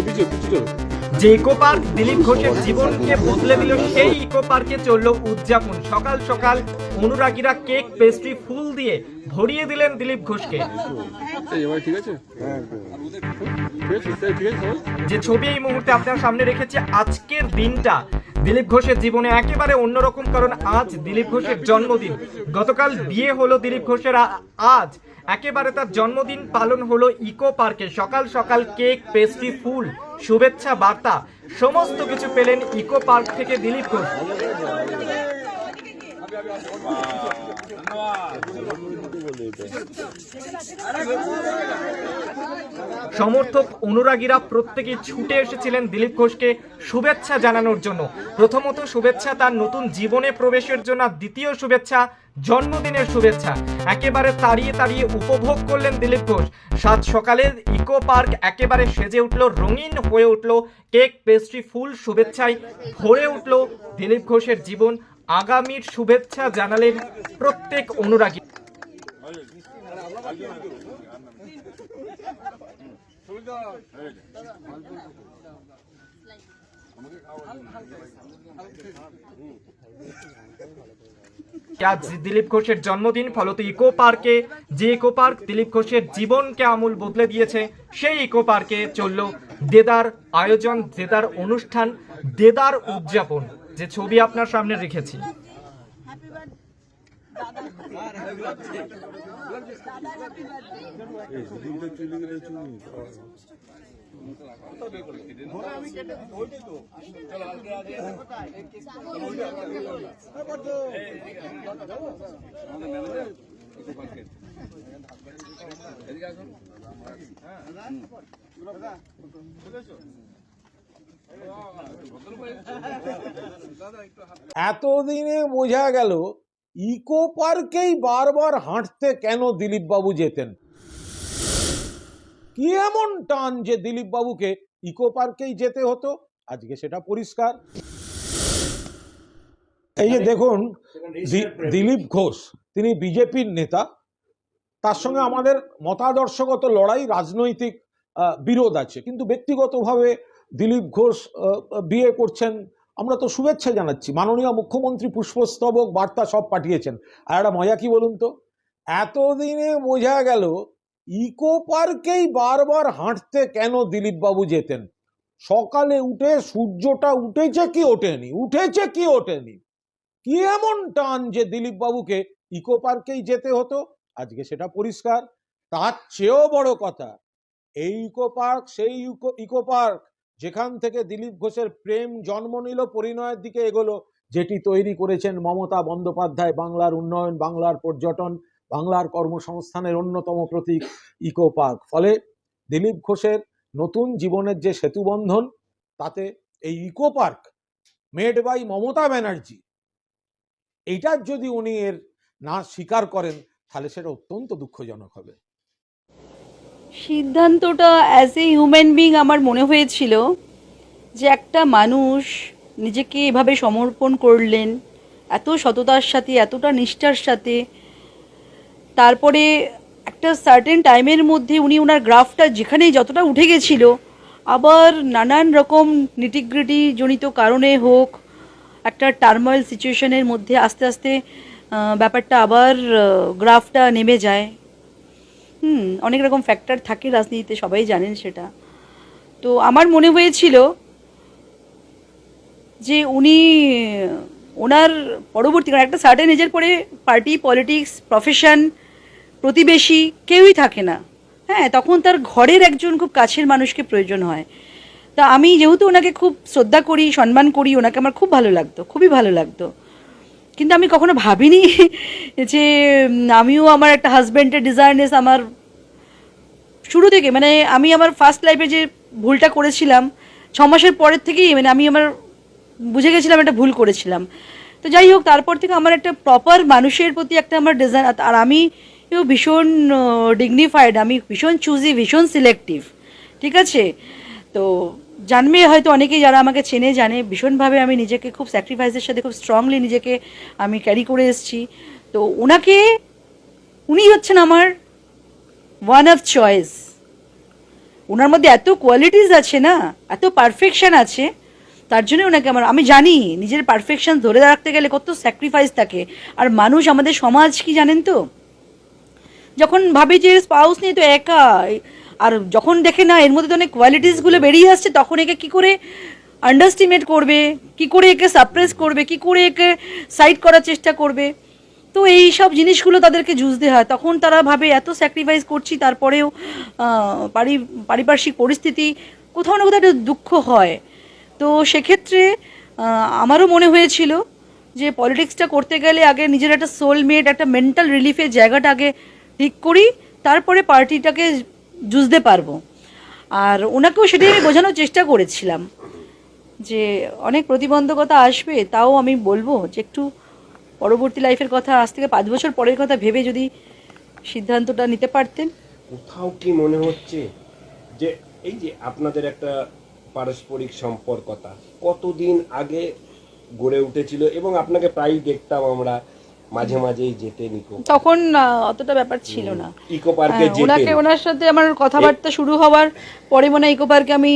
পিছিয়ে বিজয় বিজয়। যে eco park Dilip ঘোষের জীবনকে বদলে দিল সেই ইকো পার্কে চলল উদযাপন। সকাল সকাল অনুরাগীরা কেক পেস্ট্রি ফুল দিয়ে ভরিয়ে দিলেন দিলীপ ঘোষকে। এই এবার ঠিক আছে? হ্যাঁ? যে ছবি এই মুহূর্তে আপনার সামনে রেখেছে আজকের দিনটা। দিলীপ ঘোষের জীবনে একেবারে অন্যরকম, কারণ আজ দিলীপ ঘোষের জন্মদিন। গতকাল বিয়ে হলো দিলীপ ঘোষের আজ একেবারে তার জন্মদিন পালন হলো ইকো পার্কে। সকাল সকাল কেক, পেস্ট্রি, ফুল, শুভেচ্ছা, বার্তা, সমস্ত কিছু পেলেন ইকো পার্ক থেকে দিলীপ ঘোষ। সমর্থক অনুরাগীরা প্রত্যেকে ছুটে এসেছিলেন দিলীপ ঘোষকে শুভেচ্ছা জানানোর জন্য। প্রথমত শুভেচ্ছা তার নতুন জীবনে প্রবেশের জন্য দ্বিতীয় শুভেচ্ছা জন্মদিনের শুভেচ্ছা। একেবারে তাড়িয়ে তাড়িয়ে উপভোগ করলেন দিলীপ ঘোষ। সাত সকালে ইকো পার্ক একেবারে সেজে উঠল, রঙিন হয়ে উঠল, কেক, পেস্ট্রি, ফুল শুভেচ্ছায় ভরে উঠল দিলীপ ঘোষের জীবন। আগামীর শুভেচ্ছা জানালেন প্রত্যেক অনুরাগী। দিলীপ ঘোষের জন্মদিন? ফলত ইকো পার্কে, যে ইকো পার্ক দিলীপ ঘোষের জীবনকে আমূল বদলে দিয়েছে, সেই ইকো পার্কে চলল দেদার আয়োজন, দেদার অনুষ্ঠান, দেদার উদযাপন। যে ছবি আপনার সামনে রেখেছি। এতদিনে বোঝা গেল ইকো পার্কেই বারবার হাঁটতে কেন দিলীপ বাবু যেতেন? কি এমন টান যে দিলীপ বাবুকে ইকো পার্কেই যেতে হতো? আজকে সেটা পরিষ্কার। এই যে দেখুন দিলীপ ঘোষ তিনি বিজেপির নেতা তার সঙ্গে আমাদের মতাদর্শগত লড়াই রাজনৈতিক বিরোধ আছে। কিন্তু ব্যক্তিগতভাবে দিলীপ ঘোষ বিয়ে করছেন আমরা তো শুভেচ্ছা জানাচ্ছি। মাননীয় মুখ্যমন্ত্রী পুষ্পস্তবক বার্তা সব পাঠিয়েছেন। আর একটা মজা কি বলুন তো? এতদিনে বোঝা গেল ইকো পার্কেই বারবার হাঁটতে কেন দিলীপ বাবু যেতেন? সকালে উঠে সূর্যটা উঠেছে কি ওঠেনি, উঠেছে কি ওঠেনি? কি এমন টান যে দিলীপ বাবুকে ইকো পার্কেই যেতে হতো? আজকে সেটা পরিষ্কার। তার চেয়েও বড় কথা, এই ইকো পার্ক, সেই ইকো ইকো পার্ক, যেখান থেকে দিলীপ ঘোষের প্রেম জন্ম নিল, পরিণয়ের দিকে এগোলো, যেটি তৈরি করেছেন মমতা বন্দ্যোপাধ্যায়, বাংলার উন্নয়ন, বাংলার পর্যটন বাংলার কর্মসংস্থানের অন্যতম প্রতীক ইকো পার্ক। ফলে দিলীপ ঘোষের নতুন জীবনের যে সেতুবন্ধন তাতে এই eco park made by Mamata Banerjee, এইটার যদি উনি এর না স্বীকার করেন, তাহলে সেটা অত্যন্ত দুঃখজনক হবে। সিদ্ধান্তটা অ্যাজ এ হিউম্যান বিং আমার মনে হয়েছিল যে একটা মানুষ নিজেকে এভাবে সমর্পণ করলেন, এত সততার সাথে, এতটা নিষ্ঠার সাথে তারপরে একটা সার্টেন টাইমের মধ্যে উনি ওনার গ্রাফটা যেখানে যতটা উঠে গেছিল, আবার নানান রকম নিটিগ্রিটি জনিত কারণে হোক, একটা টার্ময়েল সিচুয়েশনের মধ্যে আস্তে আস্তে ব্যাপারটা আবার গ্রাফটা নেমে যায়। হুম, অনেক রকম ফ্যাক্টর থাকে রাজনীতিতে, সবাই জানেন সেটা। তো আমার মনে হয়েছিল যে উনি ওনার পরবর্তী কারণ, একটা সার্টেন এজের পরে পার্টি পলিটিক্স প্রফেশন প্রতিবেশী কেউই থাকে না। হ্যাঁ তখন তার ঘরের একজন খুব কাছের মানুষকে প্রয়োজন হয়। তা আমি যেহেতু ওনাকে খুব শ্রদ্ধা করি, সম্মান করি, ওনাকে আমার খুব ভালো লাগতো, খুবই ভালো লাগতো। কিন্তু আমি কখনো ভাবিনি যে আমিও আমার একটা হাজব্যান্ডের ডিজায়ারনেস আমার শুরু থেকে মানে আমি আমার ফার্স্ট লাইফে যে ভুলটা করেছিলাম, ছ মাসের পরের থেকেই মানে আমি আমার বুঝে গেছিলাম, একটা ভুল করেছিলাম। তো যাই হোক, তারপর থেকে আমার একটা প্রপার মানুষের প্রতি একটা আমার ডিজাইন আর আমি ভীষণ ডিগনিফাইড আমি ভীষণ চুজি ভীষণ সিলেক্টিভ ঠিক আছে? তো জানবে হয়তো অনেকেই যারা আমাকে চেনে, জানে, ভীষণভাবে আমি নিজেকে খুব স্যাক্রিফাইসের সাথে খুব স্ট্রংলি নিজেকে আমি ক্যারি করে এসেছি। তো ওনাকে, উনি হচ্ছেন আমার ওয়ান অফ চয়েস ওনার মধ্যে এত কোয়ালিটিস আছে না, এত পারফেকশন আছে তার জন্য ওনাকে আমার আমি জানি, নিজের পারফেকশন ধরে রাখতে গেলে কত স্যাক্রিফাইস থাকে আর মানুষ আমাদের সমাজ কি জানেন তো? যখন ভাবি যে স্পাউস নিয়ে তো একা, আর যখন দেখে না এর মধ্যে তো অনেক কোয়ালিটিসগুলো বেরিয়ে আসছে, তখন একে কি করে আন্ডারস্টিমেট করবে? কি করে একে সাপ্রেস করবে? কি করে একে সাইড করার চেষ্টা করবে? তো এই সব জিনিসগুলো তাদেরকে জুঝতে হয়। তখন তারা ভাবে, এত স্যাক্রিফাইস করছি, তারপরেও পারি পারিপার্শ্বিক পরিস্থিতি কোথাও না কোথাও একটা দুঃখ হয়। তো সেক্ষেত্রে আমারও মনে হয়েছিল যে পলিটিক্সটা করতে গেলে আগে নিজের একটা সোলমেট একটা মেন্টাল রিলিফের জায়গাটা আগে ঠিক করি, তারপরে পার্টিটাকে জুঝতে পারব। আর ওনাকেও সেটাই আমি বোঝানোর চেষ্টা করেছিলাম যে অনেক প্রতিবন্ধকতা আসবে, তাও আমি বলব যে একটু পরবর্তী লাইফের কথা, আজ থেকে পাঁচ বছর পরের কথা ভেবে যদি সিদ্ধান্তটা নিতে পারতেন। কোথাও কি মনে হচ্ছে যে, এই যে আপনাদের একটা পারস্পরিক সম্পর্কতা। কতদিন আগে গড়ে উঠেছিল এবং আপনাকে প্রায়ই দেখতাম আমরা মাঝে মাঝেই যেতে নিকো তখন অতটা ব্যাপার ছিল না। ইকো পার্কে হ্যাঁ, ওনাকে ওনার সাথে আমার কথাবার্তা শুরু হওয়ার পরে মনে ইকো পার্কে আমি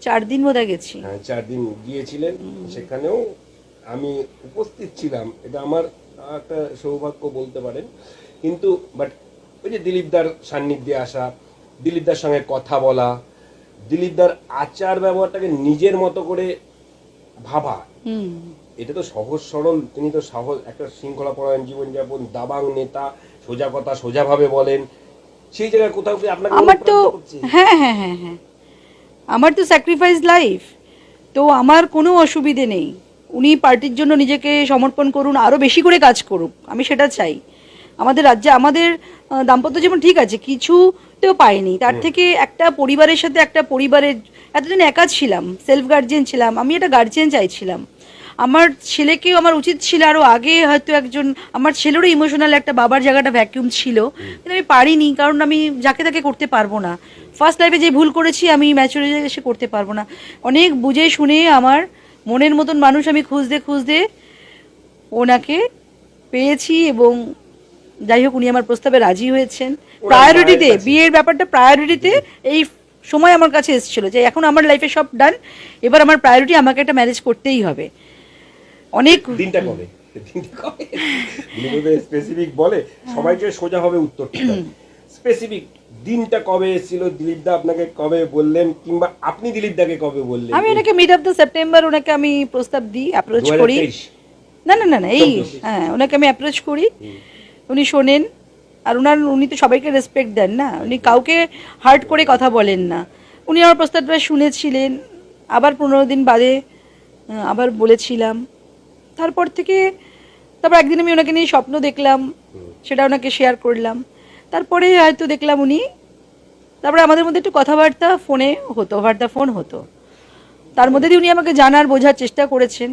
চার দিন বোধহয় গেছি। হ্যাঁ, চার দিন গিয়েছিলেন। সেখানেও আমি উপস্থিত ছিলাম। এটা আমার একটা সৌভাগ্য বলতে পারেন। কিন্তু বাট ওই যে দিলীপদার সান্নিধ্যে আসা দিলীপদার সঙ্গে কথা বলা দিলীপদার আচার ব্যবহারটাকে নিজের মতো করে ভাবা। এটা তো সহজ সরল তিনি তো সহজ একটা শৃঙ্খলা পরায়ণ জীবনযাপন দাবাং নেতা সোজা কথা সোজাভাবে বলেন। সেই জায়গায় কোথাও কি আপনাকে আমার তো হ্যাঁ হ্যাঁ হ্যাঁ হ্যাঁ। আমার তো স্যাক্রিফাইস লাইফ তো আমার কোনো অসুবিধে নেই। উনি পার্টির জন্য নিজেকে সমর্পণ করুন আরও বেশি করে কাজ করুক আমি সেটা চাই। আমাদের রাজ্যে আমাদের দাম্পত্য যেমন ঠিক আছে কিছুতেও পাইনি। তার থেকে একটা পরিবারের সাথে একটা পরিবারের এতদিন একা ছিলাম সেলফ গার্জিয়ান ছিলাম আমি একটা গার্জিয়ান চাইছিলাম। আমার ছেলেকেও আমার উচিত ছিল আরও আগে হয়তো একজন আমার ছেলেরও ইমোশনাল একটা বাবার জায়গাটা ভ্যাকিউম ছিল। কিন্তু আমি পারিনি কারণ আমি যাকে তাকে করতে পারব না। ফার্স্ট লাইফে যে ভুল করেছি আমি ম্যাচুরিটি এসে করতে পারব না। অনেক বুঝে শুনে আমার মনের মতন মানুষ আমি খুঁজতে খুঁজতে ওনাকে পেয়েছি এবং যাই হোক উনি আমার প্রস্তাবে রাজি হয়েছেন। প্রায়োরিটিতে বিয়ের ব্যাপারটা প্রায়োরিটিতে এই সময় আমার কাছে এসেছিল যে এখন আমার লাইফে সব ডান এবার আমার প্রায়োরিটি আমাকে একটা ম্যারেজ করতেই হবে। অনেক দিনটা কবে? দিনটা স্পেসিফিক বলে সবাইকে সোজা হবে উত্তরটা। স্পেসিফিক দিনটা কবে এসেছিল দিলীপ দা আপনাকে কবে বললেন কিংবা আপনি দিলীপ দাকে কবে বললেন? আমি ওনাকে মিড অফ দ্য সেপ্টেম্বর ওনাকে আমি প্রস্তাব দিই অ্যাপ্রোচ করি। না না না না এই হ্যাঁ ওনাকে আমি অ্যাপ্রোচ করি। উনি শোনেন, আর ওনার উনি তো সবাইকে রেসপেক্ট দেন না। উনি কাউকে হার্ট করে কথা বলেন না। উনি আমার প্রস্তাবটা শুনেছিলেন, আবার পনেরো দিন বাদে আবার বলেছিলাম। তারপর থেকে, তারপর একদিন আমি ওনাকে নিয়ে স্বপ্ন দেখলাম, সেটা ওনাকে শেয়ার করলাম। তারপরে হয়তো দেখলাম উনি, তারপরে আমাদের মধ্যে একটু কথাবার্তা ফোনে হতো বার্তা ফোন হতো। তার মধ্যে দিয়ে উনি আমাকে জানার, বোঝার চেষ্টা করেছেন।